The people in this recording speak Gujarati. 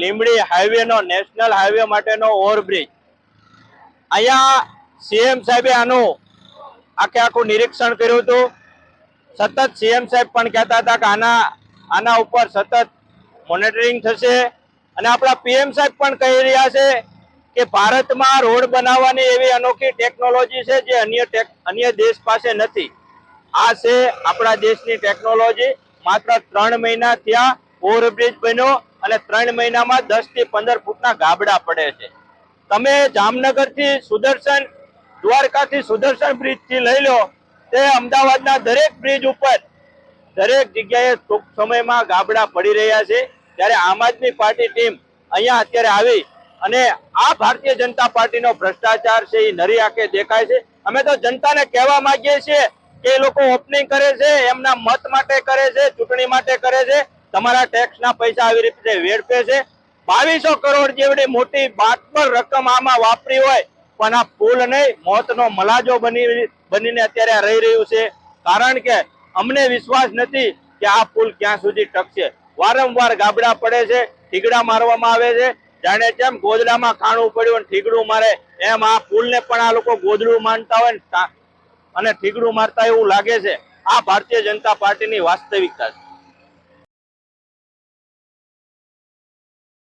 લીંબડી હાઈવેનો નેશનલ હાઈવે માટેનો ઓવરબ્રિજ અહીંયા સીએમ સાહેબે આનું આખે આખું નિરીક્ષણ કર્યું હતું. સતત સીએમ સાહેબ પણ કહેતા હતા કે આના આના ઉપર સતત મોનિટરિંગ થશે. અને આપણા પીએમ સાહેબ પણ કહી રહ્યા છે કે ભારતમાં રોડ બનાવવાની એવી અનોખી ટેકનોલોજી છે જે અન્ય અન્ય દેશ પાસે નથી. આ છે આપણા દેશની ટેકનોલોજી માત્ર ત્રણ મહિના ત્યાં ઓવરબ્રિજ બન્યો. અને ત્રણ મહિનામાં દસથી પંદર ફૂટના ગાબડા પડે છે. તમે જામનગરથી સુદર્શન, દ્વારકાથી સુદર્શન બ્રિજથી લઈ લો, તે અમદાવાદના દરેક બ્રિજ ઉપર દરેક જગ્યાએ ટૂંક સમયમાં ગાબડા પડી રહ્યા છે. ત્યારે આમ આદમી પાર્ટી ટીમ અહીંયા અત્યારે આવી અને આ ભારતીય જનતા પાર્ટીનો ભ્રષ્ટાચાર છે એ નરી આંખે દેખાય છે. અમે તો જનતાને કહેવા માંગીએ છીએ કે એ લોકો ઓપનિંગ કરે છે, એમના મત માટે કરે છે, ચૂંટણી માટે કરે છે. તમારા ટેક્સના પૈસા આવી રીતે વેડફે છે, બાવીસો કરોડ જેવડી મોટી બાતબર રકમ આમાં વાપરી હોય, પણ આ પુલ નહીં, મોતનો મલાજો બની બનીને અત્યારે રહી રહ્યું છે. કારણ કે અમને વિશ્વાસ નથી કે આ પુલ ક્યાં સુધી ટકશે. વારંવાર ગાબડા પડે છે, ઠીગડા મારવામાં આવે છે. જાણે જેમ ગોદડામાં ખાણું પડ્યું અને ઠીગડું મારે, એમ આ પુલને પણ આ લોકો ગોદડું માનતા હોય અને ઠીગડું મારતા એવું લાગે છે. આ ભારતીય જનતા પાર્ટીની વાસ્તવિકતા છે.